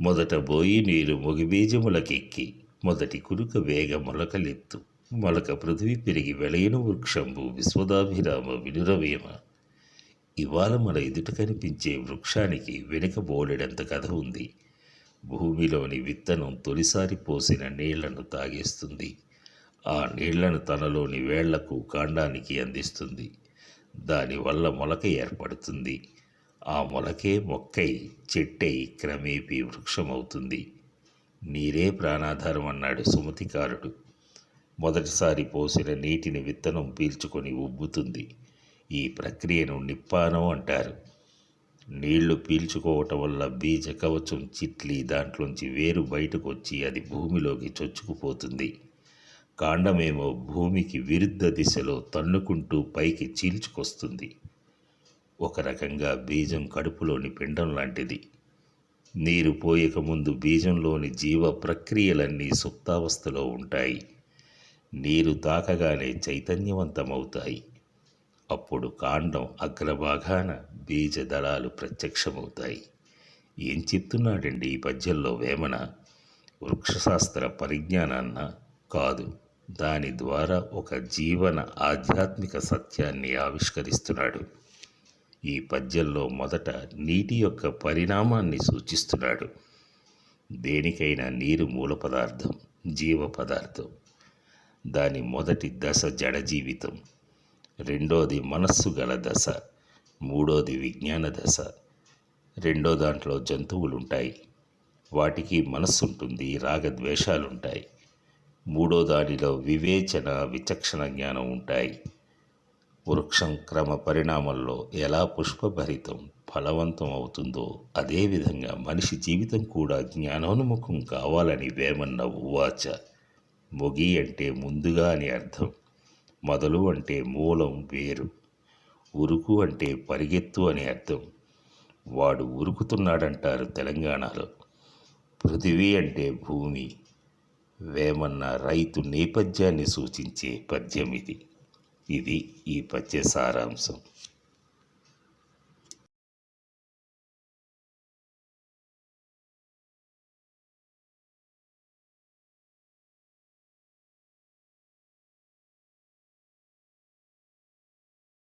మొదట బోయి నీరు మొగిబీజములకెక్కి మొదటి కురుక వేగ మొలకలెత్తు మొలక పృథివి పెరిగి వెలయను వృక్షంబు విశ్వదాభిరామ వినురవేమ. ఇవాళ మన ఎదుట కనిపించే వృక్షానికి వెనుక బోలెడంత కథ ఉంది. భూమిలోని విత్తనం తొలిసారి పోసిన నీళ్ళను తాగేస్తుంది. ఆ నీళ్ళను తనలోని వేళ్ళకు కాండానికి అందిస్తుంది. దానివల్ల మొలక ఏర్పడుతుంది. ఆ మొలకే మొక్కై చెట్టై క్రమేపీ వృక్షమవుతుంది. నీరే ప్రాణాధారం అన్నాడు సుమతికారుడు. మొదటిసారి పోసిన నీటిని విత్తనం పీల్చుకొని ఉబ్బుతుంది. ఈ ప్రక్రియను నిప్పానం అంటారు. నీళ్ళు పీల్చుకోవటం వల్ల బీజ కవచం చిట్లి దాంట్లోంచి వేరు బయటకు వచ్చి అది భూమిలోకి చొచ్చుకుపోతుంది. కాండమేమో భూమికి విరుద్ధ దిశలో తన్నుకుంటూ పైకి చీల్చుకొస్తుంది. ఒక రకంగా బీజం కడుపులోని పిండం లాంటిది. నీరు పోయక ముందు బీజంలోని జీవ ప్రక్రియలన్నీ సుప్తావస్థలో ఉంటాయి. నీరు తాకగానే చైతన్యవంతమవుతాయి. అప్పుడు కాండం అగ్రభాగాన బీజ దళాలు ప్రత్యక్షమవుతాయి. ఏం చెప్తున్నాడండి ఈ పద్యంలో వేమన? వృక్షశాస్త్ర పరిజ్ఞానాన్న? కాదు. దాని ద్వారా ఒక జీవన ఆధ్యాత్మిక సత్యాన్ని ఆవిష్కరిస్తున్నాడు. ఈ పద్యంలో మొదట నీటి యొక్క పరిణామాన్ని సూచిస్తున్నాడు. దేనికైనా నీరు మూల పదార్థం జీవ పదార్థం. దాని మొదటి దశ జడ జీవితం రెండోది మనస్సు గల దశ మూడోది విజ్ఞాన దశ. రెండో దాంట్లో జంతువులు ఉంటాయి వాటికి మనస్సు ఉంటుంది రాగద్వేషాలుంటాయి. మూడో దానిలో వివేచన విచక్షణ జ్ఞానం ఉంటాయి. వృక్షం క్రమ పరిణామంలో ఎలా పుష్పభరితం ఫలవంతం అవుతుందో అదేవిధంగా మనిషి జీవితం కూడా జ్ఞానోన్ముఖం కావాలని వేమన్న ఉవాచ. మొగి అంటే ముందుగా అని అర్థం. మొదలు అంటే మూలం వేరు. ఉరుకు అంటే పరిగెత్తు అని అర్థం. వాడు ఉరుకుతున్నాడంటారు తెలంగాణలో. పృథివీ అంటే భూమి. వేమన్న రైతు నేపథ్యాన్ని సూచించే పద్యం ఇది. ఇది ఈ పద్య సారాంశం.